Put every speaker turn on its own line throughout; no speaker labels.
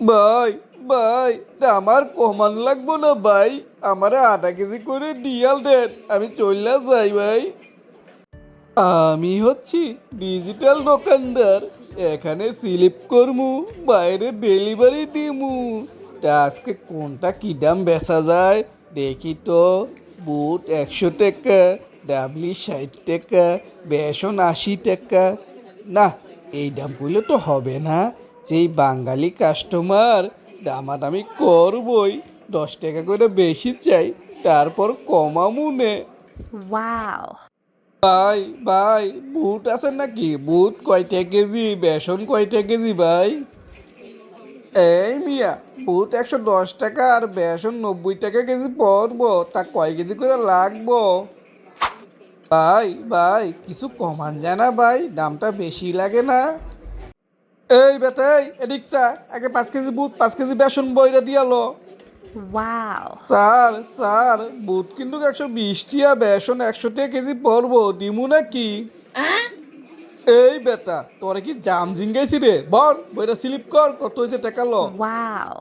ভাই ভাই আমার কমান লাগবো না ভাই? আমারে আধা কেজি করে ডিয়াল দেন, আমি চললা যাই ভাই। আমি হচ্ছি ডিজিটাল দোকানদার, এখানে স্লিপ করমু, বাইরে ডেলিভারি দিমু। তা আজকে কোনটা কি দাম বেচা যায়? দেখি তো, বুট একশো টাকা, ডাবলি ষাট টাকা, বেসন আশি টাকা। না, এই দাম করলে তো হবে না। যেই বাঙালি কাস্টমার দামাদামি করবই দশ টাকা করে বেশি চাই তারপর কমামুনে
Wow.
ভাই ভাই বুট আছে নাকি? বুট কয়টা কেজি? বেসন কয়টা কেজি ভাই? এই মিয়া বুট একশো দশ টাকা আর বেসন নব্বই টাকা কেজি পড়ব তা কয় কেজি করে লাগবো? ভাই ভাই কিছু কমান যায় না ভাই দামটা বেশি লাগে না। এই বেটাই এদিক চা। আগে পাঁচ কেজি বুট পাঁচ কেজি বেসন বইরা দিয়ালো।
Wow.
স্যার স্যার বুট কিন্তু একশো বিশ টিয়া বেসন একশো টাকা কেজি পড়ব দিমু নাকি? এই বেটা তোরা কি জাম জিঙ্গাইছি রে? বল বইটা স্লিপ কর কত হয়েছে টাকা লো।
Wow.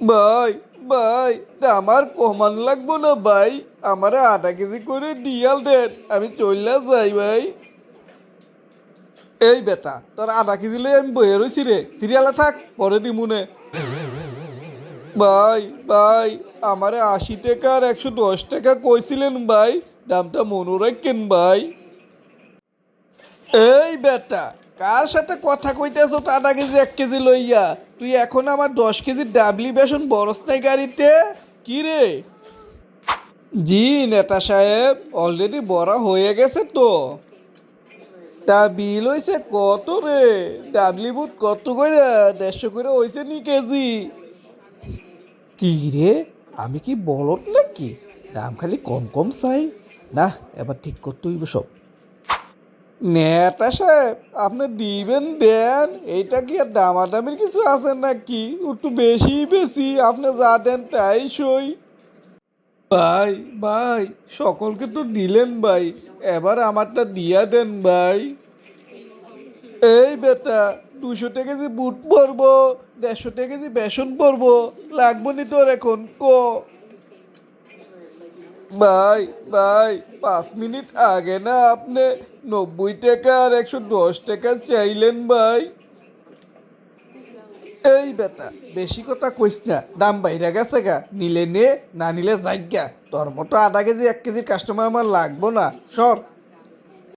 ভাই ভাই আমার কমান লাগবো না ভাই? আমারে আধা কেজি করে দিয়াল দেন আমি চললা যাই ভাই। এই বেটা, তোর আধা কেজি লই আমি বইয়ে রইছি রে। সিরিয়ালে থাক, পরে দিমুনে ভাই ভাই, আমারে আশি টাকা আর একশো দশ টাকা কইছিলেন ভাই, দামটা মনে রাখেন ভাই। এই বেটা, কার সাথে কথা কইতেছ আধা কেজি, এক কেজি লইয়া? তুই এখন আমার দশ কেজি ডাবলি বেসন বরস নাই গাড়িতে? কি রে? জি, নেতা সাহেব অলরেডি বড়া হয়ে গেছে তো। তা বিল হইছে কত রে? ডাবলি বুট কত করে দেড়শো করে হইছে নি কেজি? কি রে আমি কি বলত নাকি? দাম খালি কম কম চাই। না, এবার ঠিক করতে হইব সব। নেতা সাহেব, আপনি দিবেন দেন? এইটা কি আর দামাদামির কিছু আছে নাকি? একটু বেশি বেশি, আপনি যা দেন তাই সই। ভাই ভাই, সকলকে তো দিলেন ভাই, এবার আমারটা দিয়া দেন ভাই। এই বেটা দুশো টাকা কেজি বুট পরবো, দেড়শো টাকা কেজি বেসন পরবো, লাগবো নি তোর এখন, ক? ভাই ভাই, পাঁচ মিনিট আগে না আপনি নব্বই টাকা আর একশো দশ টাকা চাইলেন ভাই। এই বেটা, বেশি কথা কইস না। দাম বাইরা গেছে গা। নিলে নে, না নিলে যাইগা তোর মতো আধা কেজি, এক কেজি কাস্টমার আমার লাগবো না। সর।